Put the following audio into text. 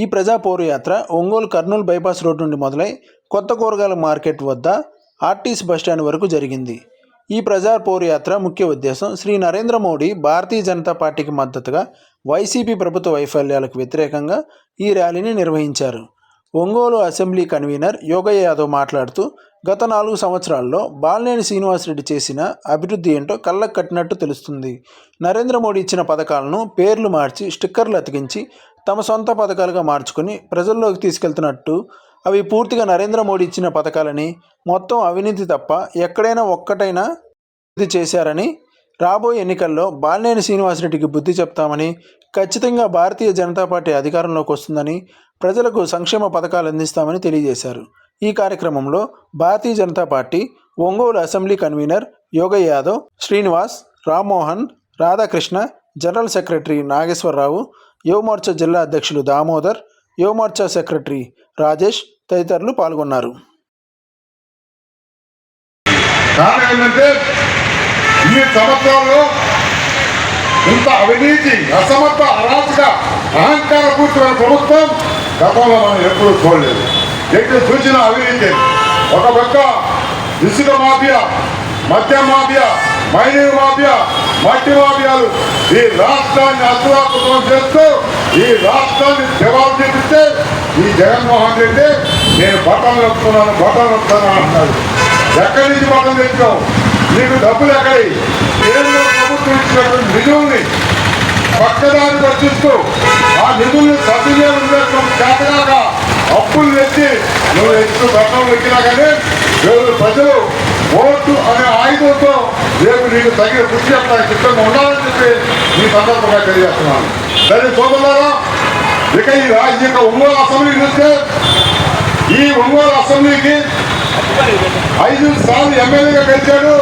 ఈ ప్రజా యాత్ర ఒంగోలు కర్నూలు బైపాస్ రోడ్ నుండి మొదలై కొత్త కూరగాయల మార్కెట్ వద్ద ఆర్టీసీ బస్టాండ్ వరకు జరిగింది. ఈ ప్రజా యాత్ర ముఖ్య ఉద్దేశం శ్రీ నరేంద్ర మోడీ భారతీయ జనతా పార్టీకి మద్దతుగా వైసీపీ ప్రభుత్వ వైఫల్యాలకు వ్యతిరేకంగా ఈ ర్యాలీని నిర్వహించారు. ఒంగోలు అసెంబ్లీ కన్వీనర్ యోగయ్య యాదవ్ మాట్లాడుతూ గత నాలుగు సంవత్సరాల్లో బాలినేని శ్రీనివాసరెడ్డి చేసిన అభివృద్ధి ఏంటో కళ్ళకు కట్టినట్టు తెలుస్తుంది. నరేంద్ర మోడీ ఇచ్చిన పథకాలను పేర్లు మార్చి స్టిక్కర్లు అతికించి తమ సొంత పథకాలుగా మార్చుకుని ప్రజల్లోకి తీసుకెళ్తున్నట్టు అవి పూర్తిగా నరేంద్ర మోడీ ఇచ్చిన పథకాలని మొత్తం అవినీతి తప్ప ఎక్కడైనా ఒక్కటైనా ఇది చేశారని రాబోయే ఎన్నికల్లో బాలినేని శ్రీనివాసరెడ్డికి బుద్ధి చెప్తామని ఖచ్చితంగా భారతీయ జనతా పార్టీ అధికారంలోకి వస్తుందని ప్రజలకు సంక్షేమ పథకాలు అందిస్తామని తెలియజేశారు. ఈ కార్యక్రమంలో Bharatiya Janata party Ongole assembly convener Yogayya Yadav Srinivas Rammohan Radhakrishna general secretary Nageswararao Yuvamorcha జిల్లా అధ్యక్షులు దామోదర్ యువమోర్చా సెక్రటరీ రాజేష్ తదితరులు పాల్గొన్నారు. కారణం ఏంటంటే ఈ సంవత్సరాల్లో ఇంత అవినీతి అసమర్థ అరాచక అహంకార ప్రభుత్వం గతంలో మనం ఎప్పుడూ చూడలేదు. ఎక్కడ చూసిన అవినీతి ఒక పక్క ఇసుక మాఫియా మద్య మాఫియా మైనింగ్ మాఫియా మట్టి మాఫియాలు ఈ రాష్ట్రాన్ని అసలాకుతం చేస్తూ ఈ రాష్ట్రాన్ని జవాబు చేపిస్తే ఈ జగన్మోహన్ రెడ్డి నేను బట్టలు నొక్కుతున్నాను బట్టలు వస్తాను అంటున్నాడు. ఎక్కడి నుంచి బట్టలు తెచ్చావు? నీకు డబ్బులు ఎక్కడి? కేంద్ర ప్రభుత్వం ఇచ్చినటువంటి నిధుల్ని పక్కదారి పట్టిస్తూ ఆ నిధుల్ని సద్వినియోగం చేసుకోవడం చేతగాక అప్పులు తెచ్చి నువ్వు ఎత్తు బట్టలు ఎక్కినా కానీ ప్రజలు ఓటు అనే ఆయుధంతో దేవుడు నీకు తగిన బుద్ధి చెప్పడానికి సిద్ధంగా ఉండాలని చెప్పి ఈ సందర్భంగా తెలియజేస్తున్నాను. సరే సోదరులారా ఇక ఈ రాజ్య యొక్క ఒంగోలు అసెంబ్లీ చూస్తే ఈ ఒంగోలు అసెంబ్లీకి ఐదు సార్లు ఎమ్మెల్యేగా గెలిచాడు.